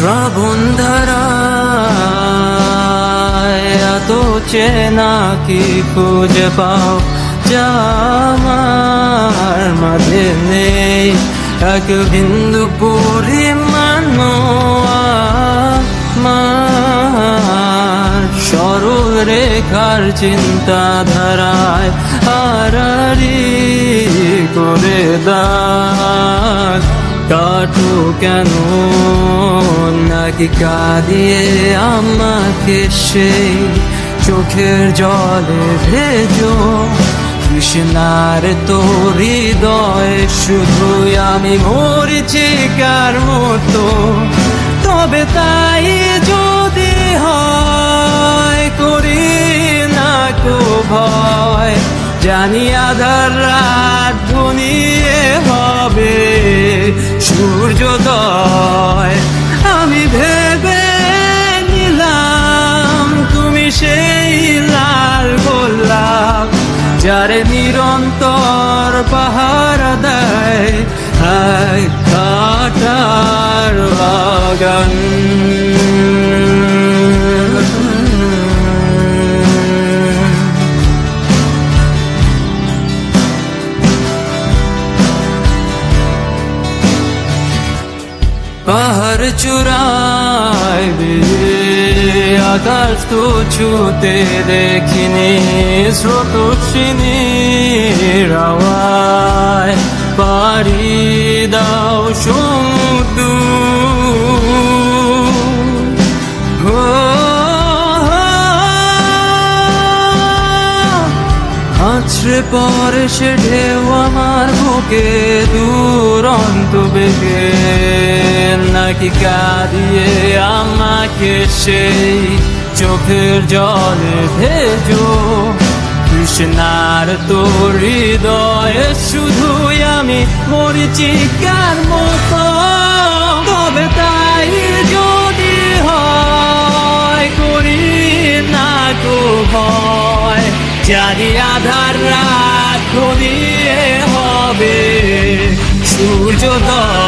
শ্রাবণ ধারায় এত চেনা কি খুঁজে পাও? যা আমার মাঝে নেই। এক বিন্দু পরিমাণ আমার সরল রেখার চিন্তাধারায় আড়ারি করে দাগ কাটু কেন? নাকি কাঁদিয়ে আমাকে সেই চোখের জলে ভেজো? কৃষ্ণার তোর হৃদয়, শুধুই আমি মরছি কার মতো? তবে তাই যদি হয়, করি না কো ভয়। জানি আধার রাত যারে নিরন্তর পাহারা দেয় হায় কাটার বাগান। পাহাড় চূড়ায় আকাশ তো ছুতে দেখিনি স্রোত রাওয়ায় পারি দাও সমুদ্র আছড়ে পরে সে ঢেউ আমার বুকে, দুরন্ত বেগে। নাকি কাঁদিয়ে আমাকে সেই চোখের জলে ভেজো? কৃষ্ণার তোর হৃদয়ে শুধুই আমি মরিচিকার মতো? তবে তাই যদি হয়, করি না গো ভয়। জানি আধার ঘনিয়ে হবে। সূর্যোদয়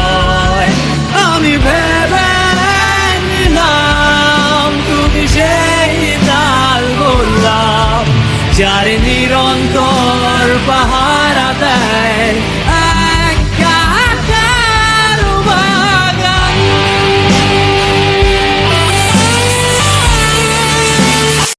যার নিরন্তর পাহাড়